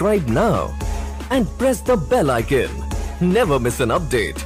subscribe now and press the bell icon. Never miss an update.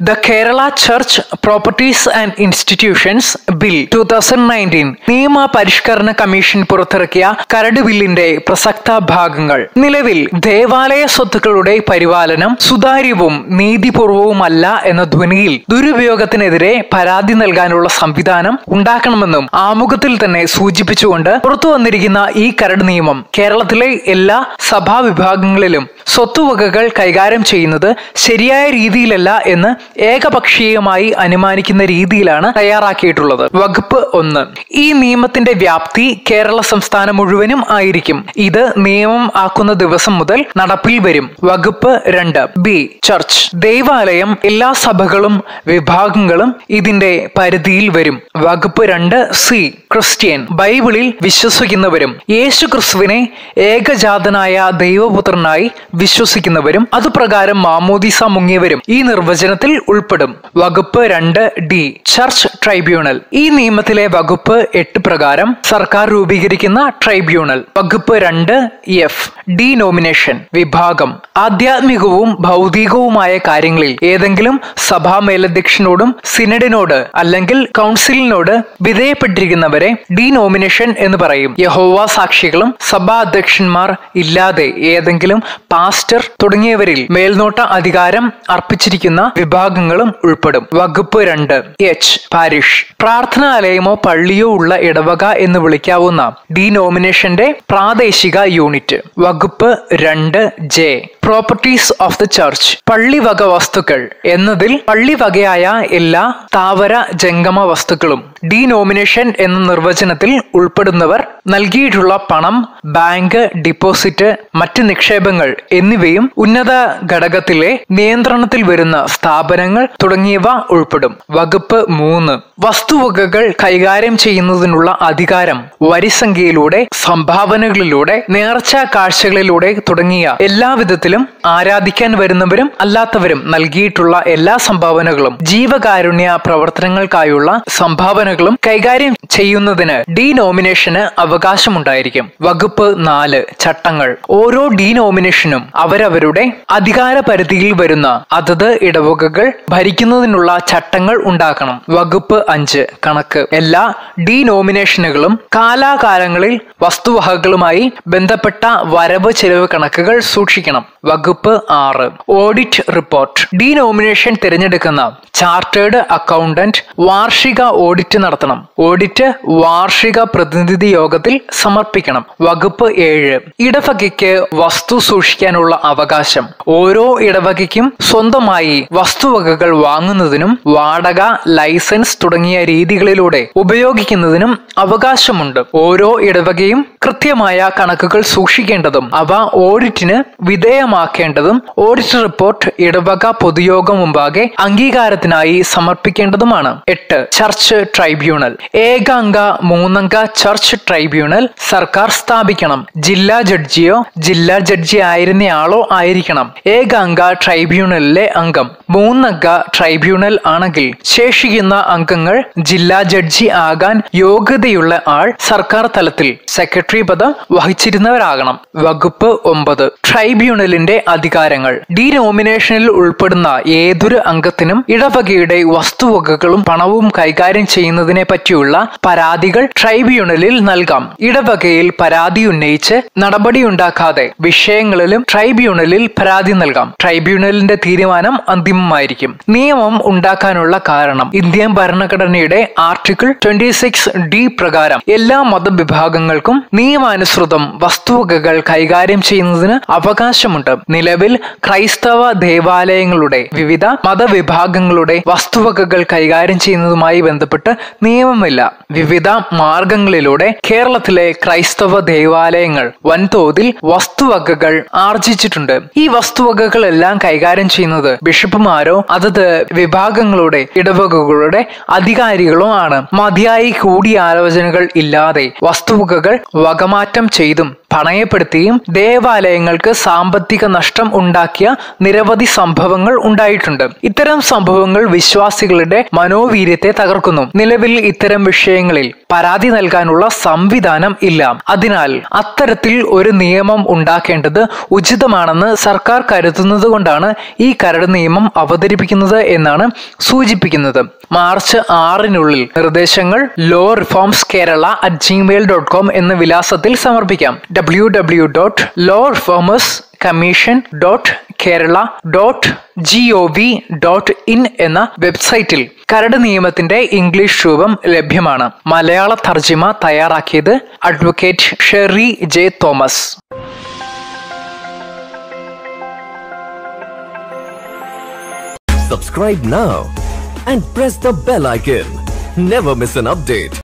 The Kerala Church Properties and Institutions Bill 2019 നിയമ പരിഷ്കരണ commission പുറത്തിറക്കിയ കരട് ബില്ലിന്റെ പ്രസക്ത ഭാഗങ്ങൾ. നിലവിൽ ദേവാലയ സ്വത്തുക്കളുടെ പരിപാലനം സുതാര്യവും നീതിപൂർവവുമല്ല എന്ന ധ്വനിയിൽ ദുരുപയോഗത്തിനെതിരെ പരാതി നൽകാനുള്ള സംവിധാനം ഉണ്ടാക്കണമെന്നും ആമുഖത്തിൽ തന്നെ സൂചിപ്പിച്ചുകൊണ്ട് പുറത്തു വന്നിരിക്കുന്ന ഈ കരട് നിയമം കേരളത്തിലെ എല്ലാ സഭാ വിഭാഗങ്ങളിലും സ്വത്തുവകകൾ കൈകാര്യം ചെയ്യുന്നത് ശരിയായ രീതിയിലല്ല എന്ന് ഏകപക്ഷീയമായി അനുമാനിക്കുന്ന രീതിയിലാണ് തയ്യാറാക്കിയിട്ടുള്ളത്. വകുപ്പ് ഒന്ന്. ഈ നിയമത്തിന്റെ വ്യാപ്തി കേരള സംസ്ഥാനം മുഴുവനും ആയിരിക്കും. ഇത് നിയമം ആക്കുന്ന ദിവസം മുതൽ നടപ്പിൽ വരും. വകുപ്പ് രണ്ട്. ബി. ചർച്ച്. ദേവാലയം എല്ലാ സഭകളും വിഭാഗങ്ങളും ഇതിന്റെ പരിധിയിൽ വരും. വകുപ്പ് രണ്ട്. സി. ക്രിസ്ത്യൻ. ബൈബിളിൽ വിശ്വസിക്കുന്നവരും യേശു ക്രിസ്തുവിനെ ഏകജാതനായ ദൈവപുത്രനായി വിശ്വസിക്കുന്നവരും അതുപ്രകാരം മാമോദിസ മുങ്ങിയവരും ഈ നിർവചനത്തിൽ ഉൾപ്പെടും. വകുപ്പ് രണ്ട്. ഡി. Church tribunal. ഈ നിയമത്തിലെ വകുപ്പ് എട്ട് പ്രകാരം സർക്കാർ രൂപീകരിക്കുന്ന ട്രൈബ്യൂണൽ. വകുപ്പ് രണ്ട് എഫ്. ഡി നോമിനേഷൻ വിഭാഗം. ആധ്യാത്മികവും ഭൗതികവുമായ കാര്യങ്ങളിൽ ഏതെങ്കിലും സഭാ മേലധ്യക്ഷനോടും സിനഡിനോട് അല്ലെങ്കിൽ കൗൺസിലിനോട് വിധേയപ്പെട്ടിരിക്കുന്നവരെ ഡി നോമിനേഷൻ എന്ന് പറയും. യഹോവ സാക്ഷികളും സഭാ അധ്യക്ഷന്മാർ ഇല്ലാതെ ഏതെങ്കിലും പാസ്റ്റർ തുടങ്ങിയവരിൽ മേൽനോട്ട അധികാരം അർപ്പിച്ചിരിക്കുന്ന വിഭാഗങ്ങളും ഉൾപ്പെടും. വകുപ്പ് രണ്ട് എച്ച്. പാരിഷ്. പ്രാർത്ഥനാലയമോ പള്ളിയോ ഉള്ള ഇടവക എന്ന് വിളിക്കാവുന്ന ഡിനോമിനേഷന്റെ പ്രാദേശിക യൂണിറ്റ് വകുപ്പ് രണ്ട് J properties of the church പള്ളിവക വസ്തുക്കൾ എന്നതിൽ പള്ളിവകയായ എല്ലാ താവര ജംഗമ വസ്തുക്കളും. ഡി നോമിനേഷൻ എന്ന നിർവചനത്തിൽ ഉൾപ്പെടുന്നവർ നൽകിയിട്ടുള്ള പണം ബാങ്ക് ഡിപ്പോസിറ്റ് മറ്റ് നിക്ഷേപങ്ങൾ എന്നിവയും ഉന്നത ഘടകത്തിലെ നിയന്ത്രണത്തിൽ വരുന്ന സ്ഥാപനങ്ങൾ തുടങ്ങിയവ ഉൾപ്പെടും. വകുപ്പ് മൂന്ന്. വസ്തുവകകൾ കൈകാര്യം ചെയ്യുന്നതിനുള്ള അധികാരം വരിസംഖ്യയിലൂടെ സംഭാവനകളിലൂടെ നേർച്ച കാഴ്ചകളിലൂടെ തുടങ്ങിയ എല്ലാവിധത്തിലും ആരാധിക്കാൻ വരുന്നവരും അല്ലാത്തവരും നൽകിയിട്ടുള്ള എല്ലാ സംഭാവനകളും ജീവകാരുണ്യ പ്രവർത്തനങ്ങൾക്കായുള്ള സംഭാവനകളും കൈകാര്യം ചെയ്യുന്നതിന് ഡി നോമിനേഷന് അവകാശമുണ്ടായിരിക്കും. വകുപ്പ് നാല് ചട്ടങ്ങൾ. ഓരോ ഡി നോമിനേഷനും അവരവരുടെ അധികാര പരിധിയിൽ വരുന്ന അതത് ഇടവകകൾ ഭരിക്കുന്നതിനുള്ള ചട്ടങ്ങൾ ഉണ്ടാക്കണം. വകുപ്പ് അഞ്ച് കണക്ക്. എല്ലാ ഡി നോമിനേഷനുകളും കാലാകാലങ്ങളിൽ വസ്തുവകകളുമായി ബന്ധപ്പെട്ട വരവ് ചെലവ് കണക്കുകൾ സൂക്ഷിക്കണം. വകുപ്പ് ആറ്. Audit report. ഡി നോമിനേഷൻ തിരഞ്ഞെടുക്കുന്ന ചാർട്ടേഡ് അക്കൗണ്ടന്റ് വാർഷിക ഓഡിറ്റ് നടത്തണം. ഓഡിറ്റ് വാർഷിക പ്രതിനിധി യോഗത്തിൽ സമർപ്പിക്കണം. വകുപ്പ് ഏഴ്. ഇടവകയ്ക്ക് വസ്തു സൂക്ഷിക്കാനുള്ള അവകാശം. ഓരോ ഇടവകയ്ക്കും സ്വന്തമായി വസ്തുവകകൾ വാങ്ങുന്നതിനും വാടക ലൈസൻസ് തുടങ്ങിയ രീതികളിലൂടെ ഉപയോഗിക്കുന്നതിനും അവകാശമുണ്ട്. ഓരോ ഇടവകയും കൃത്യമായ കണക്കുകൾ സൂക്ഷിക്കേണ്ടതും അവ ഓഡിറ്റിന് വിധേയമാക്കേണ്ടതും ഓഡിറ്റ് റിപ്പോർട്ട് ഇടവക പൊതുയോഗം മുമ്പാകെ അംഗീകാരത്തിനായി സമർപ്പിക്കേണ്ടതുമാണ്. എട്ട്. Church tribunal. ഏകാംഗ മൂന്നംഗ ചർച്ച് ട്രൈബ്യൂണൽ സർക്കാർ സ്ഥാപിക്കണം. ജില്ലാ ജഡ്ജിയോ ജില്ലാ ജഡ്ജി ആയിരുന്നയാളോ ആയിരിക്കണം. ഏകാംഗ ട്രൈബ്യൂണലിലെ അംഗം. മൂന്നംഗ ട്രൈബ്യൂണൽ ആണെങ്കിൽ ശേഷിക്കുന്ന അംഗങ്ങൾ ജില്ലാ ജഡ്ജി ആകാൻ യോഗ്യതയുള്ള ആൾ സർക്കാർ തലത്തിൽ സെക്രട്ടറി പദം വഹിച്ചിരുന്നവരാകണം. വകുപ്പ് ഒമ്പത്. ട്രൈബ്യൂണലിന്റെ അധികാരങ്ങൾ. ഡി നോമിനേഷനിൽ ഉൾപ്പെടുന്ന ഏതൊരു അംഗത്തിനും ഇടവകയുടെ വസ്തുവകകളും പണവും കൈകാര്യം ചെയ്യുന്നതിനെ പറ്റിയുള്ള പരാതികൾ ട്രൈബ്യൂണലിൽ നൽകാം. ഇടവകയിൽ പരാതി ഉന്നയിച്ച് നടപടിയുണ്ടാക്കാതെ വിഷയങ്ങളിലും ട്രൈബ്യൂണലിൽ പരാതി നൽകാം. ട്രൈബ്യൂണലിന്റെ തീരുമാനം അന്തിമമായിരിക്കും. നിയമം ഉണ്ടാക്കാനുള്ള കാരണം ഇന്ത്യൻ ഭരണഘടനയുടെ ആർട്ടിക്കിൾ ട്വന്റി സിക്സ് ഡി പ്രകാരം എല്ലാ മതവിഭാഗങ്ങൾക്കും നിയമാനുസൃതം വസ്തുവകകൾ കൈകാര്യം ചെയ്യുന്നതിന് അവകാശമുണ്ട്. നിലവിൽ ക്രൈസ്തവ ദേവാലയങ്ങളുടെ വിവിധ മതവിഭാഗങ്ങളുടെ വസ്തുവകകൾ കൈകാര്യം ചെയ്യുന്നതുമായി ബന്ധപ്പെട്ട് നിയമമില്ല. വിവിധ മാർഗങ്ങളിലൂടെ കേരളത്തിലെ ക്രൈസ്തവ ദേവാലയങ്ങൾ വൻതോതിൽ വസ്തുവകകൾ ആർജിച്ചിട്ടുണ്ട്. ഈ വസ്തുവകകളെല്ലാം കൈകാര്യം ചെയ്യുന്നത് ബിഷപ്പുമാരോ അതത് വിഭാഗങ്ങളുടെ ഇടവകകളുടെ അധികാരികളോ ആണ്. മതിയായി കൂടിയാലോചനകൾ ഇല്ലാതെ വസ്തുവകകൾ വകമാറ്റം ചെയ്തും പണയപ്പെടുത്തിയും ദേവാലയങ്ങൾക്ക് സാമ്പത്തിക നഷ്ടം ഉണ്ടാക്കിയ നിരവധി സംഭവങ്ങൾ ഉണ്ടായിട്ടുണ്ട്. ഇത്തരം സംഭവങ്ങൾ വിശ്വാസികളുടെ മനോവീര്യത്തെ തകർക്കുന്നു. നിലവിൽ ഇത്തരം വിഷയങ്ങളിൽ പരാതി നൽകാനുള്ള സംവിധാനം ഇല്ല. അതിനാൽ അത്തരത്തിൽ ഒരു നിയമം ഉണ്ടാക്കേണ്ടത് ഉചിതമാണെന്ന് സർക്കാർ കരുതുന്നത് കൊണ്ടാണ് ഈ കരട് നിയമം അവതരിപ്പിക്കുന്നത് എന്നാണ് സൂചിപ്പിക്കുന്നത്. മാർച്ച് ആറിനുള്ളിൽ നിർദ്ദേശങ്ങൾ law reforms Kerala at Gmail dot com എന്ന വിലാസത്തിൽ സമർപ്പിക്കാം. W W dot law reformers commission dot Kerala dot G O V dot in എന്ന വെബ്സൈറ്റിൽ കരട് നിയമത്തിന്റെ ഇംഗ്ലീഷ് രൂപം ലഭ്യമാണ് മലയാള തർജിമ തയ്യാറാക്കിയത് advocate Sherry J Thomas Subscribe now and press the bell icon. Never miss an update.